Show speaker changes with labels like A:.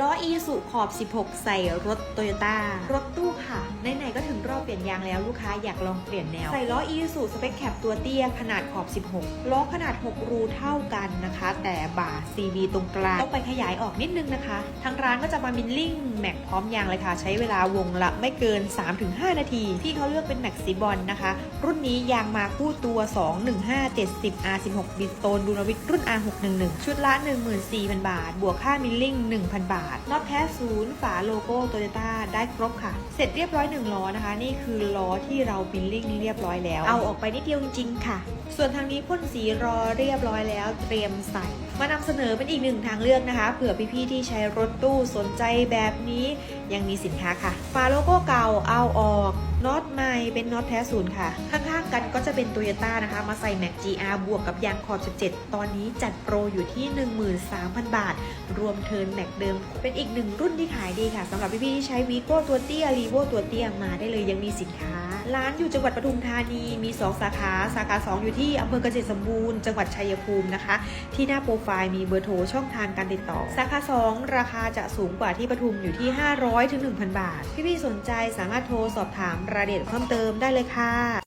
A: ล้ออีสุขอบ 16 ใส่รถโตโยต้ารถตู้ค่ะไหนๆก็ถึงรอบเปลี่ยนยางแล้วลูกค้าอยากลองเปลี่ยนแนว ใส่ล้ออีสุสเปคแคปตัวเตี้ยขนาดขอบ 16 ล้อขนาด 6 รูเท่ากันนะคะ แต่บ่า CV ตรงกลางต้องไปขยายออกนิดนึงนะคะ ทางร้านก็จะมามินลิ่งแม็กพร้อมยางเลยค่ะ ใช้เวลาวงละไม่เกิน 3-5 นาที ที่เขาเลือกเป็นแม็กซีบอลนะคะ รุ่นนี้ยางมาคู่ตัว 21570 R16 บิสโตนดูนวิทรุ่น R611 ชุดละ 14,000 บาท บวกค่ามิลลิ่ง 1,000 บาทน็อตแท้ศูนย์ฝาโลโก้โตโยต้าได้ครบค่ะ เสร็จเรียบร้อย1ล้อนะคะ นี่คือล้อที่เรามิลลิ่งเรียบร้อยแล้ว เอาออกไปนิดเดียวจริงๆค่ะ ส่วนทางนี้พ่นสีรอเรียบร้อยแล้วเตรียมใส่ มานำเสนอเป็นอีกหนึ่งทางเลือกนะคะ เผื่อพี่ๆที่ใช้รถตู้สนใจแบบนี้ยังมีสินค้าค่ะ ฝาโลโก้เก่าเอาออกน็อตใหม่ เป็นน็อตแท้ศูนย์ค่ะ ข้างๆกันก็จะเป็นโตโยต้านะคะ มาใส่แม็ก GR บวกกับยางขอบ 17 ตอนนี้จัดโปรอยู่ที่ 13,000 บาท รวมเทิร์นแม็กเดิม เป็นอีกหนึ่งรุ่นที่ขายดีค่ะสำหรับพี่ๆที่ใช้วีโก้ตัวเตี้ยรีโวตัวเตี้ยมาได้เลยยังมีสินค้า ร้านอยู่จังหวัดปทุมธานีมี 2 สาขา สาขา 2 อยู่ที่อำเภอเกษตรสมบูรณ์จังหวัดชัยภูมินะคะ ที่หน้าโปรไฟล์มีเบอร์โทรช่องทางการติดต่อ สาขา 2 ราคาจะสูงกว่าที่ปทุมอยู่ที่ 500ถึง1,000 บาท พี่ๆสนใจสามารถโทรสอบถามรายละเอียดเพิ่มเติมได้เลยค่ะ